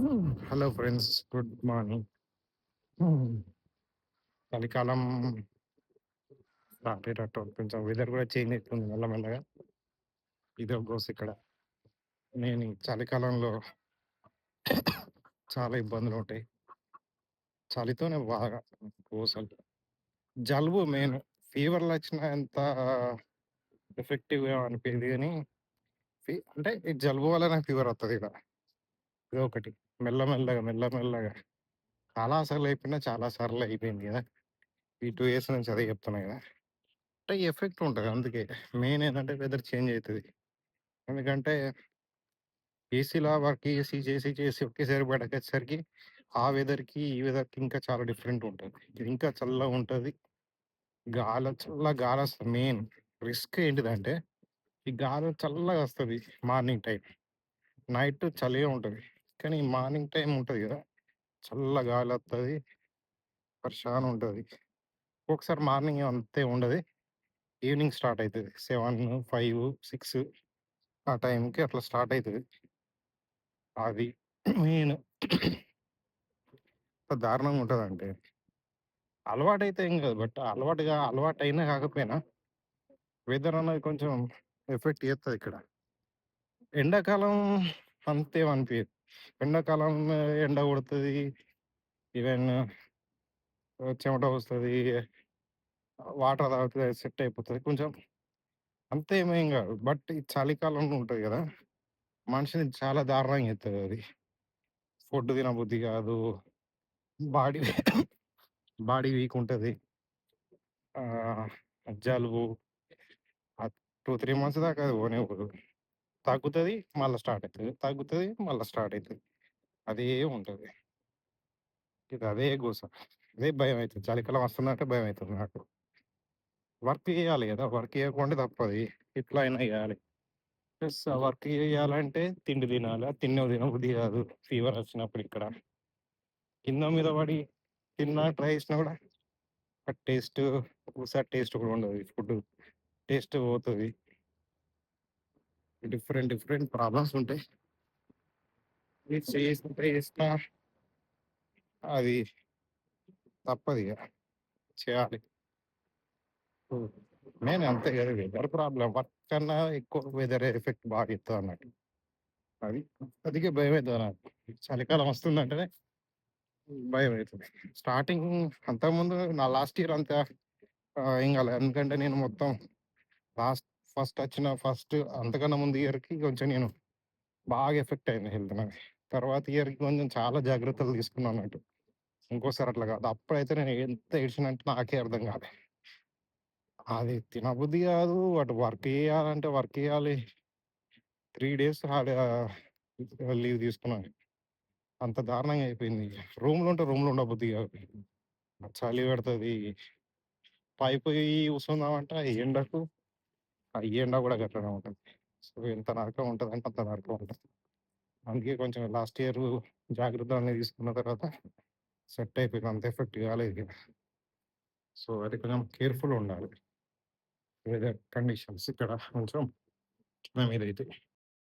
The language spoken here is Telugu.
హలో ఫ్రెండ్స్ గుడ్ మార్నింగ్ చలికాలం స్టార్ట్ కొంచెం వెదర్ కూడా చేంజ్ అవుతుంది మెల్లమెల్లగా ఇదో గోస్ ఇక్కడ. నేను చలికాలంలో చాలా ఇబ్బందులు ఉంటాయి. చలితోనే బాగా కోసలు జలుబు మెయిన్ ఫీవర్లు వచ్చిన ఎంత ఎఫెక్టివ్గా అనిపించింది కానీ ఫీ- అంటే ఈ జలుబు వల్ల నాకు ఫీవర్ వస్తుంది ఇక్కడ. ఇది ఒకటి మెల్లమెల్లగా మెల్లమెల్లగా చాలా సార్లు అయిపోయినా చాలా సార్లు అయిపోయింది కదా! ఈ టూ ఇయర్స్ నుంచి అదే చెప్తున్నాయి కదా! అంటే ఎఫెక్ట్ ఉంటుంది అందుకే. మెయిన్ ఏంటంటే వెదర్ చేంజ్ అవుతుంది ఎందుకంటే ఏసీలో వర్క్ చేసి చేసి చేసి ఒకేసారి బయటకు వచ్చేసరికి ఆ వెదర్కి ఈ వెదర్కి ఇంకా చాలా డిఫరెంట్ ఉంటుంది. ఇది ఇంకా చల్లగా ఉంటుంది. గాలి చల్ల గాలి వస్తుంది. మెయిన్ రిస్క్ ఏంటిదంటే ఈ గాలి చల్లగా వస్తుంది మార్నింగ్ టైం నైట్ చలిగా ఉంటుంది. కానీ మార్నింగ్ టైం ఉంటుంది కదా! చల్ల గాలి వస్తుంది పరిశాన్ ఉంటుంది. ఒకసారి మార్నింగ్ అంతే ఉండదు. ఈవినింగ్ స్టార్ట్ అవుతుంది సెవెన్ ఫైవ్ సిక్స్ ఆ టైంకి అట్లా స్టార్ట్ అవుతుంది అది మెయిన్. దారుణంగా ఉంటుంది అంటే అలవాటు అయితే ఏం కాదు. బట్ అలవాటుగా అలవాటు అయినా కాకపోయినా వెదర్ అనేది కొంచెం ఎఫెక్ట్ చేస్తుంది ఇక్కడ. ఎండాకాలం అంతే అనిపించదు ఎండాకాలం ఎండ కొడుతుంది. ఈవెన్ చెమట వస్తుంది వాటర్ తాగుతుంది సెట్ అయిపోతుంది. కొంచెం అంతే ఏమేం కాదు. బట్ ఈ చలికాలంలో ఉంటుంది కదా మనిషిని చాలా దారుణంగా ఎత్తుంది అది. ఫుడ్ తినబుద్ధి కాదు. బాడీ బాడీ వీక్ ఉంటుంది. జలుబు టూ త్రీ మంత్స్ దాకా అది పోనే పోదు. తగ్గుతుంది మళ్ళీ స్టార్ట్ అవుతుంది తగ్గుతుంది మళ్ళీ స్టార్ట్ అవుతుంది అదే ఉంటుంది. ఇది అదే గోస. అదే భయం అవుతుంది చలికాలం వస్తుందంటే భయం అవుతుంది నాకు. వర్క్ చేయాలి కదా! వర్క్ చేయకుండా తప్పది. ఇట్లా అయినా చేయాలి. ప్లస్ వర్క్ చేయాలంటే తిండి తినాలి. ఆ తిన్న తినబుద్ధి కాదు. ఫీవర్ వచ్చినప్పుడు ఇక్కడ. కింద మీద పడి తిన్నా ట్రై చేసినా కూడా ఆ టేస్ట్ ఒకసారి టేస్ట్ కూడా ఉండదు. ఫుడ్ టేస్ట్ పోతుంది. డిఫరెంట్ డిఫరెంట్ ప్రాబ్లమ్స్ ఉంటాయి. ఇది చేసిన చేసిన అది తప్పదు ఇక. చేయాలి. నేను అంతే కదా వెదర్ ప్రాబ్లం వర్క్ కన్నా ఎక్కువ వెదర్ ఎఫెక్ట్ బాగా ఇస్తుంది అన్నట్టు. అది అందుకే భయం అవుతుంది నాకు. చలికాలం వస్తుందంటేనే భయం అవుతుంది. స్టార్టింగ్ అంతకుముందు నా లాస్ట్ ఇయర్ అంతా ఏం కాలేదు ఎందుకంటే నేను మొత్తం లాస్ట్ ఫస్ట్ వచ్చిన ఫస్ట్ అంతకన్నా ముందు ఇయర్కి కొంచెం నేను బాగా ఎఫెక్ట్ అయింది హెల్త్ నాది. తర్వాత ఇయర్కి కొంచెం చాలా జాగ్రత్తలు తీసుకున్నాను అన్నట్టు. ఇంకోసారి అట్లా కాదు. అప్పుడైతే నేను ఎంత ఏడ్చినట్టు నాకే అర్థం కాదు అది తినబుద్ధి కాదు. అటు వర్క్ చేయాలంటే వర్క్ చేయాలి. త్రీ డేస్ లీవ్ తీసుకున్నాను. అంత దారుణంగా అయిపోయింది. రూమ్లో ఉంటే రూమ్లో ఉండబుద్ధి కాదు. చలి పెడుతుంది. పైపు కూర్చుందామంటే ఎండకు ఆ ఎండ కూడా గట్లనే ఉంటుంది. సో ఎంత నరకం ఉంటుంది అంటే అంత నరకం ఉంటుంది అందుకే కొంచెం లాస్ట్ ఇయర్ జాగ్రత్త అనేది తీసుకున్న తర్వాత సెట్ అయిపోయింది. అంత ఎఫెక్ట్ కాలేదు సో అది కొంచెం కేర్ఫుల్ ఉండాలి. వెదర్ కండిషన్స్ ఇక్కడ కొంచెం మీద అయితే.